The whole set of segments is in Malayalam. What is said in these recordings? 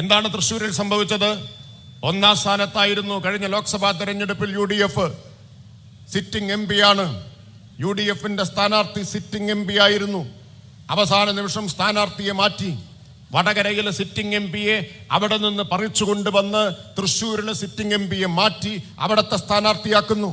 എന്താണ് തൃശ്ശൂരിൽ സംഭവിച്ചത്? ഒന്നാം സ്ഥാനത്തായിരുന്നു കഴിഞ്ഞ ലോക്സഭാ തെരഞ്ഞെടുപ്പിൽ U D F sitting M ആണ്. യു ഡി എഫിന്റെ സ്ഥാനാർത്ഥി സിറ്റിംഗ് എം പി ആയിരുന്നു. അവസാന നിമിഷം സ്ഥാനാർത്ഥിയെ മാറ്റി. വടകരയിലെ സിറ്റിംഗ് എം പിയെ അവിടെ നിന്ന് പറിച്ചു കൊണ്ടുവന്ന് തൃശ്ശൂരിലെ സിറ്റിംഗ് എം പിയെ മാറ്റി അവിടുത്തെ സ്ഥാനാർത്ഥിയാക്കുന്നു.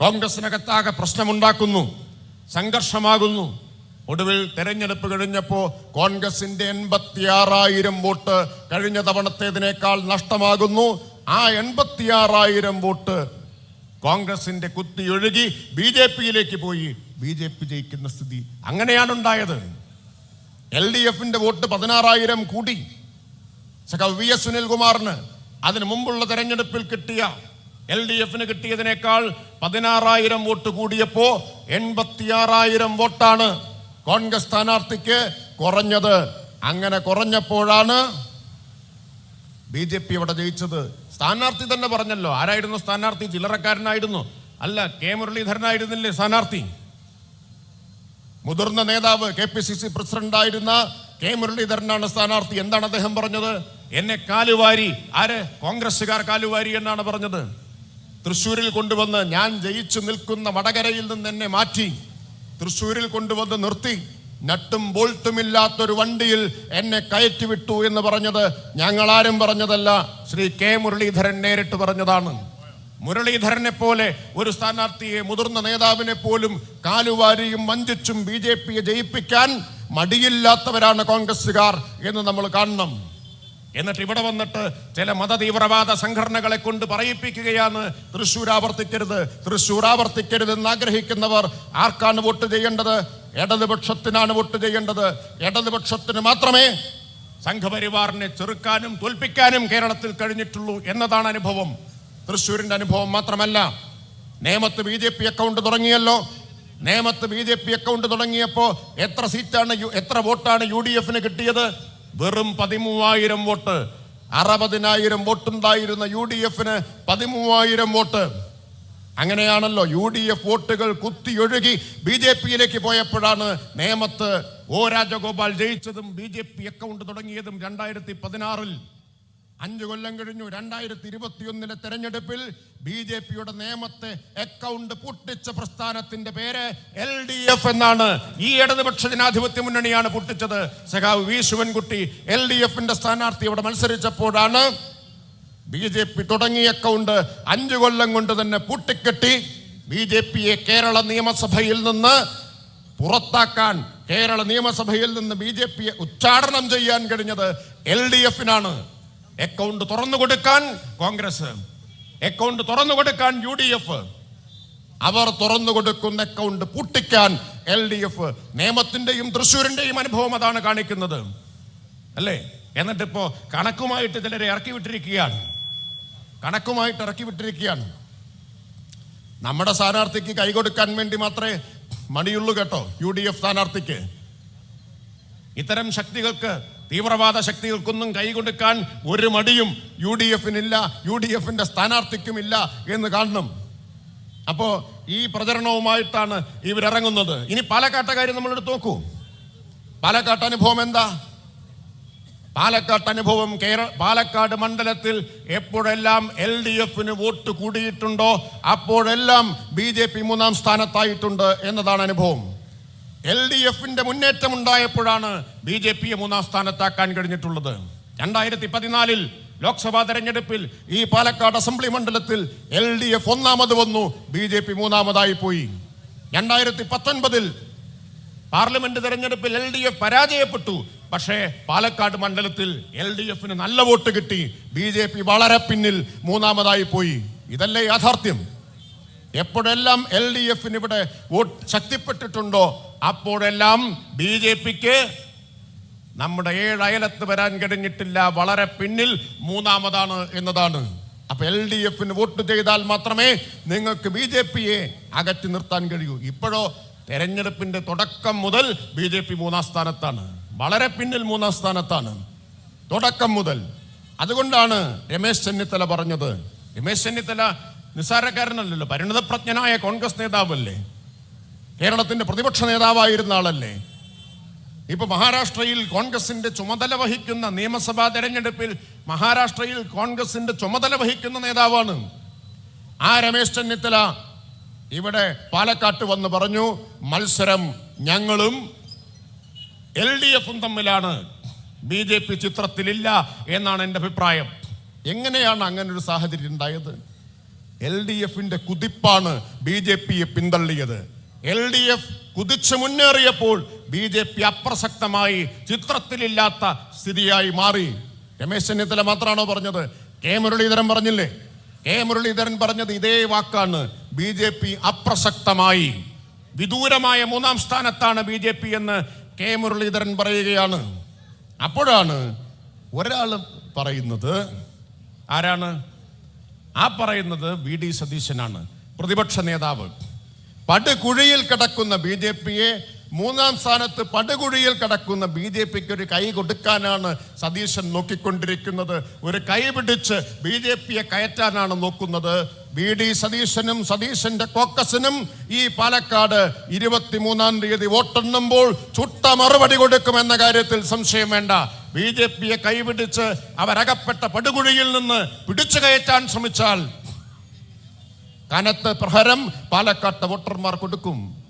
കോൺഗ്രസിനകത്താകെ പ്രശ്നമുണ്ടാക്കുന്നു. സംഘർഷമാകുന്നു. ഒടുവിൽ തെരഞ്ഞെടുപ്പ് കഴിഞ്ഞപ്പോൾ കോൺഗ്രസിന്റെ എൺപത്തിയാറായിരം വോട്ട് കഴിഞ്ഞ തവണത്തേതിനേക്കാൾ നഷ്ടമാകുന്നു. ആ എൺപത്തിയാറായിരം വോട്ട് കോൺഗ്രസിന്റെ കുത്തി ഒഴുകി ബി ജെ പിയിലേക്ക് പോയി. ബി ജെ പി ജയിക്കുന്ന സ്ഥിതി അങ്ങനെയാണ് ഉണ്ടായത് എൽ ഡി എഫിന്റെ വോട്ട് പതിനാറായിരം കൂടി. വി എസ് സുനിൽകുമാറിന് അതിനു മുമ്പുള്ള തെരഞ്ഞെടുപ്പിൽ കിട്ടിയ എൽ ഡി എഫിന് കിട്ടിയതിനേക്കാൾ പതിനാറായിരം വോട്ട് കൂടിയപ്പോ എൺപത്തിയാറായിരം വോട്ടാണ്. കോൺഗ്രസ് സ്ഥാനാർത്ഥിക്ക് കുറഞ്ഞത് അങ്ങനെ കുറഞ്ഞപ്പോഴാണ് ബി ജെ പി ഇവിടെ ജയിച്ചത്. സ്ഥാനാർത്ഥി തന്നെ പറഞ്ഞല്ലോ ആരായിരുന്നു സ്ഥാനാർത്ഥി? ചില്ലറക്കാരനായിരുന്നു. അല്ല കെ മുരളീധരനായിരുന്നില്ലേ സ്ഥാനാർത്ഥി? മുതിർന്ന നേതാവ് കെ പി സി സി പ്രസിഡന്റായിരുന്ന കെ മുരളീധരനാണ് സ്ഥാനാർത്ഥി. എന്താണ് അദ്ദേഹം പറഞ്ഞത്? എന്നെ കാലുവാരി. ആര്? കോൺഗ്രസ്സുകാർ കാലുവാരി എന്നാണ് പറഞ്ഞത്. തൃശ്ശൂരിൽ കൊണ്ടുവന്ന് ഞാൻ ജയിച്ചു നിൽക്കുന്ന വടകരയിൽ നിന്ന് എന്നെ മാറ്റി. തൃശ്ശൂരിൽ കൊണ്ടുവന്ന് നിർത്തി. നട്ടും ബോൾട്ടുമില്ലാത്തൊരു വണ്ടിയിൽ എന്നെ കയറ്റി വിട്ടു എന്ന് പറഞ്ഞത് ഞങ്ങളാരും പറഞ്ഞതല്ല. ശ്രീ കെ മുരളീധരൻ നേരിട്ട് പറഞ്ഞതാണ്. മുരളീധരനെ പോലെ ഒരു സ്ഥാനാർത്ഥിയെ മുതിർന്ന നേതാവിനെ പോലും കാലുവാരിയും വഞ്ചിച്ചും ബി ജെ പിയെ ജയിപ്പിക്കാൻ മടിയില്ലാത്തവരാണ് കോൺഗ്രസ്സുകാർ എന്ന് നമ്മൾ കാണണം. എന്നിട്ട് ഇവിടെ വന്നിട്ട് ചില മതതീവ്രവാദ സംഘടനകളെ കൊണ്ട് പറയിപ്പിക്കുകയാണ്. തൃശ്ശൂർ ആവർത്തിക്കരുത് തൃശ്ശൂർ ആവർത്തിക്കരുത് എന്ന് ആഗ്രഹിക്കുന്നവർ ആർക്കാണ് വോട്ട് ചെയ്യേണ്ടത്? ഇടതുപക്ഷത്തിനാണ് വോട്ട് ചെയ്യേണ്ടത്. ഇടതുപക്ഷത്തിന് മാത്രമേ സംഘപരിവാറിനെ ചെറുക്കാനും തോൽപ്പിക്കാനും കേരളത്തിൽ കഴിഞ്ഞിട്ടുള്ളൂ എന്നതാണ് അനുഭവം. തൃശ്ശൂരിന്റെ അനുഭവം മാത്രമല്ല നേമത്ത് ബി ജെ പി അക്കൗണ്ട് തുടങ്ങിയല്ലോ. നേമത്ത് ബി ജെ പി അക്കൗണ്ട് തുടങ്ങിയപ്പോ എത്ര സീറ്റാണ് എത്ര വോട്ടാണ് യു ഡി എഫിന് കിട്ടിയത്? വെറും പതിമൂവായിരം വോട്ട്. അറുപതിനായിരം വോട്ടുണ്ടായിരുന്ന യു ഡി എഫിന് പതിമൂവായിരം വോട്ട്. അങ്ങനെയാണല്ലോ യു ഡി എഫ് വോട്ടുകൾ കുത്തിയൊഴുകി ബി ജെ പിയിലേക്ക് പോയപ്പോഴാണ് നേമത്ത് ഒ രാജഗോപാൽ ജയിച്ചതും ബി ജെ പി അക്കൗണ്ട് തുടങ്ങിയതും രണ്ടായിരത്തി പതിനാറിൽ. അഞ്ചു കൊല്ലം കഴിഞ്ഞു. രണ്ടായിരത്തി ഇരുപത്തിയൊന്നിലെ തെരഞ്ഞെടുപ്പിൽ ബി ജെ പിയുടെ നിയമത്തെ അക്കൗണ്ട് പൊട്ടിച്ച പ്രസ്ഥാനത്തിന്റെ പേര് എൽ ഡി എഫ് എന്നാണ്. ഈ ഇടതുപക്ഷ ജനാധിപത്യ മുന്നണിയാണ് പൊട്ടിച്ചത്. സഖാവ് വി ശിവൻകുട്ടി എൽ ഡി എഫിന്റെ സ്ഥാനാർത്ഥി അവിടെ മത്സരിച്ചപ്പോഴാണ് ബി ജെ പി തുടങ്ങിയ അക്കൗണ്ട് അഞ്ചു കൊല്ലം കൊണ്ട് തന്നെ പൂട്ടിക്കെട്ടി. ബി ജെ പിയെ കേരള നിയമസഭയിൽ നിന്ന് പുറത്താക്കാൻ കേരള നിയമസഭയിൽ നിന്ന് ബി ജെ പിയെ ഉച്ചാടനം ചെയ്യാൻ കഴിഞ്ഞത് എൽ ഡി എഫിനാണ്. അക്കൗണ്ട് തുറന്നു കൊടുക്കാൻ കോൺഗ്രസ് അക്കൗണ്ട് തുറന്നു കൊടുക്കാൻ യു ഡി എഫ് അവർ തുറന്നു കൊടുക്കുന്ന അക്കൗണ്ട് പൂട്ടിക്കാൻ എൽ ഡി എഫ് നിയമത്തിന്റെയും തൃശ്ശൂരിന്റെയും അനുഭവം അതാണ് കാണിക്കുന്നത്. അല്ലേ? എന്നിട്ടിപ്പോ കണക്കുമായിട്ട് ചിലരെ ഇറക്കി വിട്ടിരിക്കുകയാണ്. കണക്കുമായിട്ട് ഇറക്കി വിട്ടിരിക്കുകയാണ്. നമ്മുടെ സ്ഥാനാർത്ഥിക്ക് കൈകൊടുക്കാൻ വേണ്ടി മാത്രമേ മടിയുള്ളൂ കേട്ടോ യു ഡി എഫ് സ്ഥാനാർത്ഥിക്ക്. ഇത്തരം ശക്തികൾക്ക് തീവ്രവാദ ശക്തികൾക്കൊന്നും കൈകൊടുക്കാൻ ഒരു മടിയും യു ഡി എഫിനില്ല യു ഡി എഫിന്റെ സ്ഥാനാർത്ഥിക്കുമില്ല എന്ന് കാണണം. അപ്പോ ഈ പ്രചരണവുമായിട്ടാണ് ഇവരിറങ്ങുന്നത്. ഇനി പാലക്കാട്ട കാര്യം നമ്മൾ എടുത്ത് നോക്കൂ. പാലക്കാട്ട് അനുഭവം എന്താ? പാലക്കാട്ട് അനുഭവം കേരള പാലക്കാട് മണ്ഡലത്തിൽ എപ്പോഴെല്ലാം എൽ ഡി എഫിന് വോട്ട് കൂടിയിട്ടുണ്ടോ അപ്പോഴെല്ലാം ബി ജെ പി മൂന്നാം സ്ഥാനത്തായിട്ടുണ്ട് എന്നതാണ് അനുഭവം. എൽ ഡി എഫിന്റെ മുന്നേറ്റം ഉണ്ടായപ്പോഴാണ് ബി ജെ പിയെ മൂന്നാം സ്ഥാനത്താക്കാൻ കഴിഞ്ഞിട്ടുള്ളത്. രണ്ടായിരത്തി പതിനാലിൽ ലോക്സഭാ തെരഞ്ഞെടുപ്പിൽ ഈ പാലക്കാട് അസംബ്ലി മണ്ഡലത്തിൽ എൽ ഡി എഫ് ഒന്നാമത് വന്നു ബി ജെ പി മൂന്നാമതായി പോയി. രണ്ടായിരത്തി പത്തൊൻപതിൽ പാർലമെന്റ് തെരഞ്ഞെടുപ്പിൽ എൽ ഡി എഫ് പരാജയപ്പെട്ടു. പക്ഷേ പാലക്കാട് മണ്ഡലത്തിൽ എൽ ഡി എഫിന് നല്ല വോട്ട് കിട്ടി ബി ജെ പി വളരെ പിന്നിൽ മൂന്നാമതായി പോയി. ഇതല്ലേ യാഥാർത്ഥ്യം. എപ്പോഴെല്ലാം എൽ ഡി എഫിന് ഇവിടെ വോട്ട് ശക്തിപ്പെട്ടിട്ടുണ്ടോ അപ്പോഴെല്ലാം ബി ജെ പിക്ക് നമ്മുടെ ഏഴ് അയലത്ത് വരാൻ കഴിഞ്ഞിട്ടില്ല വളരെ പിന്നിൽ മൂന്നാമതാണ് എന്നതാണ്. അപ്പൊ എൽ ഡി എഫിന് വോട്ട് ചെയ്താൽ മാത്രമേ നിങ്ങൾക്ക് ബി ജെ പിയെ അകറ്റി നിർത്താൻ കഴിയൂ. ഇപ്പോഴോ തെരഞ്ഞെടുപ്പിന്റെ തുടക്കം മുതൽ ബി ജെ പി മൂന്നാം സ്ഥാനത്താണ്. വളരെ പിന്നിൽ മൂന്നാം സ്ഥാനത്താണ്. തുടക്കം മുതൽ. അതുകൊണ്ടാണ് രമേശ് ചെന്നിത്തല പറഞ്ഞത്. രമേശ് ചെന്നിത്തല നിസ്സാരക്കാരനല്ലല്ലോ. പരിണതപ്രജ്ഞനായ കോൺഗ്രസ് നേതാവല്ലേ? കേരളത്തിന്റെ പ്രതിപക്ഷ നേതാവായിരുന്ന ആളല്ലേ? ഇപ്പൊ മഹാരാഷ്ട്രയിൽ കോൺഗ്രസിന്റെ ചുമതല വഹിക്കുന്ന നിയമസഭാ തെരഞ്ഞെടുപ്പിൽ മഹാരാഷ്ട്രയിൽ കോൺഗ്രസിന്റെ ചുമതല വഹിക്കുന്ന നേതാവാണ്. ആ രമേശ് ചെന്നിത്തല ഇവിടെ പാലക്കാട്ട് വന്ന് പറഞ്ഞു മത്സരം ഞങ്ങളും എൽ ഡി എഫും തമ്മിലാണ്. ബി ജെ പി ചിത്രത്തിലില്ല എന്നാണ് എന്റെ അഭിപ്രായം. എങ്ങനെയാണ് അങ്ങനെ ഒരു സാഹചര്യം ഉണ്ടായത്? എൽ ഡി എഫിന്റെ കുതിപ്പാണ് ബി ജെ പിയെ പിന്തള്ളിയത്. എൽ ഡി എഫ് കുതിച്ചു മുന്നേറിയപ്പോൾ ബി ജെ പി അപ്രസക്തമായി ചിത്രത്തിലില്ലാത്ത സ്ഥിതിയായി മാറി. രമേശ് ചെന്നിത്തല മാത്രമാണോ പറഞ്ഞത്? കെ മുരളീധരൻ പറഞ്ഞില്ലേ? കെ മുരളീധരൻ പറഞ്ഞത് ഇതേ വാക്കാണ്. ബി ജെ പി അപ്രസക്തമായി. വിദൂരമായ മൂന്നാം സ്ഥാനത്താണ് ബി ജെ പി എന്ന് കെ മുരളീധരൻ പറയുകയാണ്. അപ്പോഴാണ് ഒരാൾ പറയുന്നത്. ആരാണ്? ആ പറയുന്നത് വി ഡി സതീശനാണ്. പ്രതിപക്ഷ നേതാവ്. പടുകുഴിയിൽ കിടക്കുന്ന ബി ജെ പിയെ മൂന്നാം സ്ഥാനത്ത് പടുകുഴിയിൽ കിടക്കുന്ന ബി ജെ പിക്ക് ഒരു കൈ കൊടുക്കാനാണ് സതീശൻ നോക്കിക്കൊണ്ടിരിക്കുന്നത്. ഒരു കൈ പിടിച്ച് ബി ജെ പിയെ കയറ്റാനാണ് നോക്കുന്നത്. ബി ഡി സതീശനും സതീശന്റെ കോക്കസിനും ഈ പാലക്കാട് ഇരുപത്തിമൂന്നാം തീയതി വോട്ടെണ്ണുമ്പോൾ ചുട്ട മറുപടി കൊടുക്കുമെന്ന കാര്യത്തിൽ സംശയം വേണ്ട. ബി ജെ പിയെ കൈപിടിച്ച് അവരകപ്പെട്ട പടുകുഴിയിൽ നിന്ന് പിടിച്ചു കയറ്റാൻ ശ്രമിച്ചാൽ കനത്ത പ്രഹരം പാലക്കാട്ട് വോട്ടർമാർ കൊടുക്കും.